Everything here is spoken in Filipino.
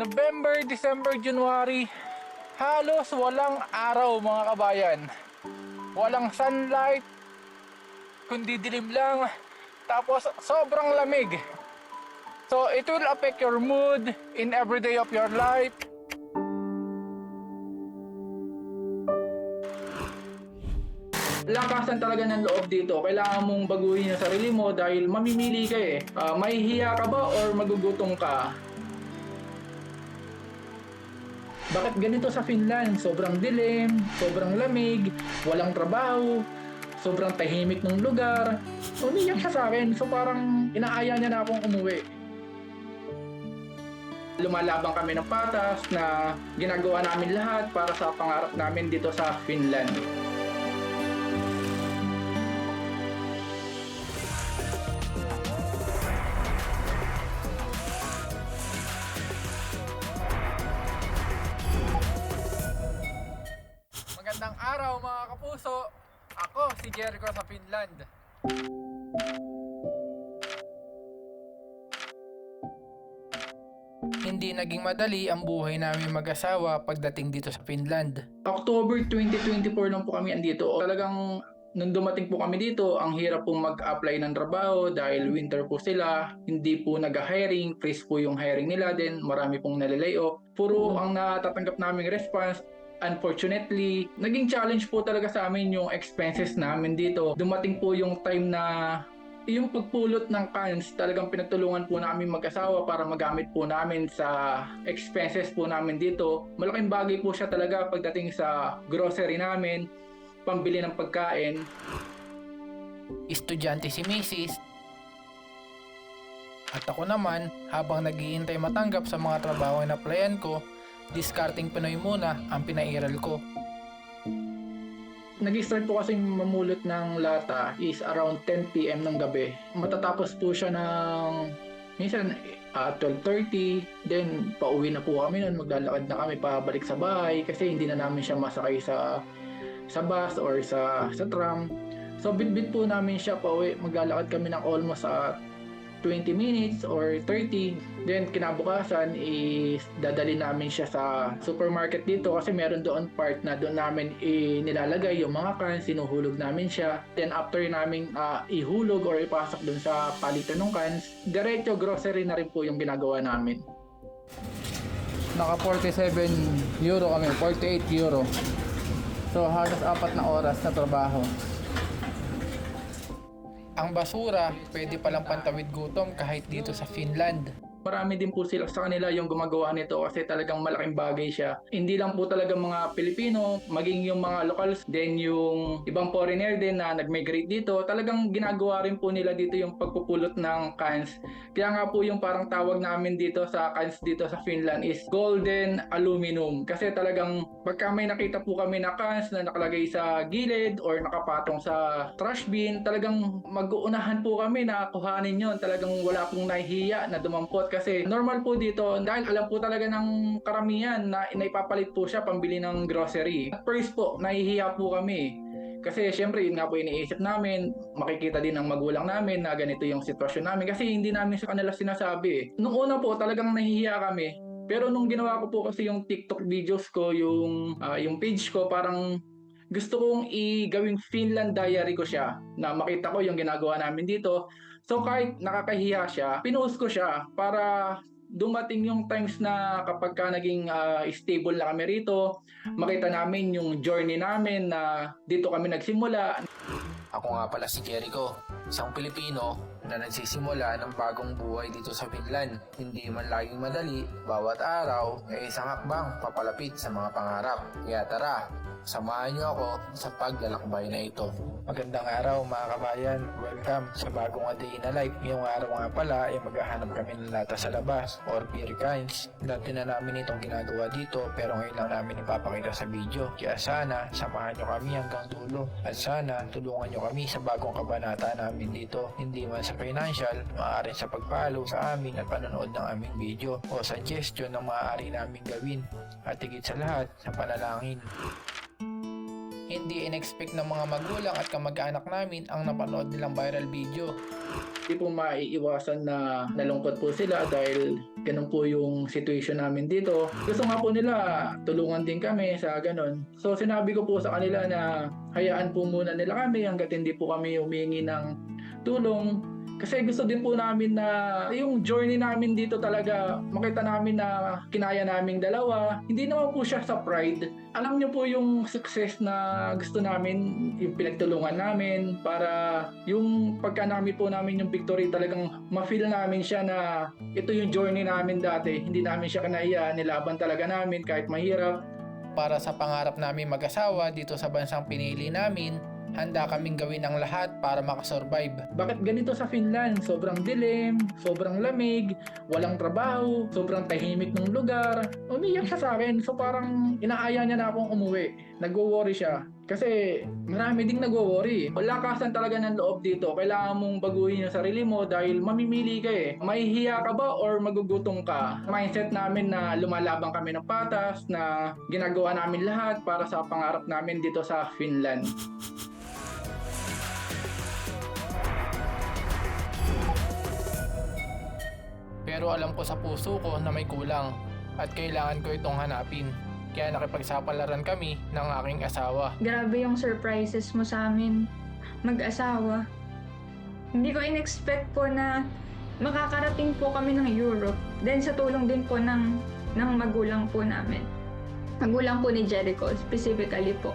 November, December, January, halos walang araw mga kabayan. Walang sunlight, kundi dilim lang. Tapos sobrang lamig. So it will affect your mood in every day of your life. lakasan talaga ng loob dito. Kailangan mong baguhin yung sarili mo dahil mamimili ka eh. Ah, mahihiya ka ba or magugutom ka? Bakit ganito sa Finland? Sobrang dilim, sobrang lamig, walang trabaho, sobrang tahimik ng lugar. Umiyak siya sa akin, so parang inaaya niya na akong umuwi. Lumalabang kami ng patas na ginagawa namin lahat para sa pangarap namin dito sa Finland. Kapuso. Ako si Jericho sa Finland. Hindi naging madali ang buhay namin mag-asawa pagdating dito sa Finland. October 2024 lang po kami andito. Talagang nung dumating po kami dito, ang hirap pong mag-apply ng trabaho dahil winter po sila. Hindi po nag-hiring, freeze po yung hiring nila din. Marami pong nalilay-off. Puro ang natatanggap naming response, unfortunately, naging challenge po talaga sa amin yung expenses namin dito. Dumating po yung time na yung pagpulot ng cans, talagang pinagtulungan po namin mag-asawa para magamit po namin sa expenses po namin dito. Malaking bagay po siya talaga pagdating sa grocery namin, pambili ng pagkain. Estudyante si Mrs. At ako naman, habang naghihintay matanggap sa mga trabaho na applyan ko, discarding Pinoy muna ang pinairal ko. Nag-start po kasi mamulot ng lata is around 10pm ng gabi. Matatapos po siya ng minsan ah, 12.30 then pauwi na po kami nun maglalakad na kami pabalik sa bahay kasi hindi na namin siya masakay sa sa bus or sa sa tram so bitbit po namin siya pauwi maglalakad kami ng almost sa 20 minutes or 30 then kinabukasan is dadali namin siya sa supermarket dito kasi meron doon part na doon namin inilalagay yung mga cans sinuhulog namin siya. Then after namin ah, ihulog or ipasok doon sa palitan ng cans diretso grocery na rin po yung ginagawa namin. Naka 47 euro kami 48 euro. So halos apat na oras na trabaho ang basura, pwede palang pantawid gutom kahit dito sa Finland. Marami din po sila sa kanila yung gumagawa nito kasi talagang malaking bagay siya. Hindi lang po talaga mga Pilipino, maging yung mga locals, then yung ibang foreigner din na nag-migrate dito, talagang ginagawa rin po nila dito yung pagpupulot ng cans. Kaya nga po yung parang tawag namin dito sa cans dito sa Finland is golden aluminum. Kasi talagang pagka may nakita po kami na cans na nakalagay sa gilid or nakapatong sa trash bin, talagang mag-uunahan po kami na kuhanin yon. Talagang wala pong nahihiya na dumampot kasi normal po dito dahil alam po talaga ng karamihan na naipapalit po siya pambili ng grocery. At first po, nahihiya po kami. Kasi syempre yun nga po iniisip namin, makikita din ng magulang namin na ganito yung sitwasyon namin kasi hindi namin sa kanila sinasabi. eh. Nung una po talagang nahihiya kami. Pero nung ginawa ko po kasi yung TikTok videos ko, yung ah, yung page ko, parang gusto kong i-gawing Finland diary ko siya na makita ko yung ginagawa namin dito. So kahit nakakahiya siya, pinost ko siya para dumating yung times na kapag ka naging ah, stable na kami rito, makita namin yung journey namin na dito kami nagsimula. Ako nga pala si Jericho, isang Pilipino na nagsisimula ng bagong buhay dito sa Finland. Hindi man laging madali, bawat araw ay isang hakbang papalapit sa mga pangarap. Kaya tara, samahan niyo ako sa paglalakbay na ito. Magandang araw mga kabayan. Welcome sa bagong A Day in a Life. Ngayong araw nga pala ay maghahanap kami ng lata sa labas or beer cans. Dati na namin itong ginagawa dito pero ngayon lang namin ipapakita sa video. Kaya sana samahan nyo kami hanggang dulo at sana tulungan nyo kami sa bagong kabanata namin dito. Hindi man sa financial, maaari sa pagpalo sa amin at panonood ng aming video o suggestion na maaari namin gawin at higit sa lahat sa panalangin. Hindi in-expect ng mga magulang at kamag-anak namin ang napanood nilang viral video. Hindi po maiiwasan na nalungkot po sila dahil ganun po yung situation namin dito. Gusto nga po nila tulungan din kami sa ganun. So sinabi ko po sa kanila na hayaan po muna nila kami hanggat hindi po kami humingi ng tulong. Kasi gusto din po namin na yung journey namin dito talaga makita namin na kinaya naming dalawa. Hindi naman po siya sa pride. Alam niyo po yung success na gusto namin, yung pinagtulungan namin para yung pagka namin po namin yung victory talagang ma-feel namin siya na ito yung journey namin dati. Hindi namin siya kinaya, nilaban talaga namin kahit mahirap. Para sa pangarap namin mag-asawa dito sa bansang pinili namin, handa kaming gawin ang lahat para makasurvive. Bakit ganito sa Finland? Sobrang dilim, sobrang lamig, walang trabaho, sobrang tahimik ng lugar. Umiyak siya sa akin. So parang inaaya niya na akong umuwi. Nagwo-worry siya. Kasi marami ding nagwo-worry. Lakasan talaga ng loob dito. Kailangan mong baguhin yung sarili mo dahil mamimili ka eh. Mahihiya ka ba or magugutom ka? Mindset namin na lumalabang kami ng patas, na ginagawa namin lahat para sa pangarap namin dito sa Finland. Pero alam ko sa puso ko na may kulang at kailangan ko itong hanapin. Kaya nakipagsapalaran kami ng aking asawa. Grabe yung surprises mo sa amin. Mag-asawa. Hindi ko in-expect po na makakarating po kami ng Europe. Then sa tulong din po ng, ng magulang po namin. Magulang po ni Jericho, specifically po.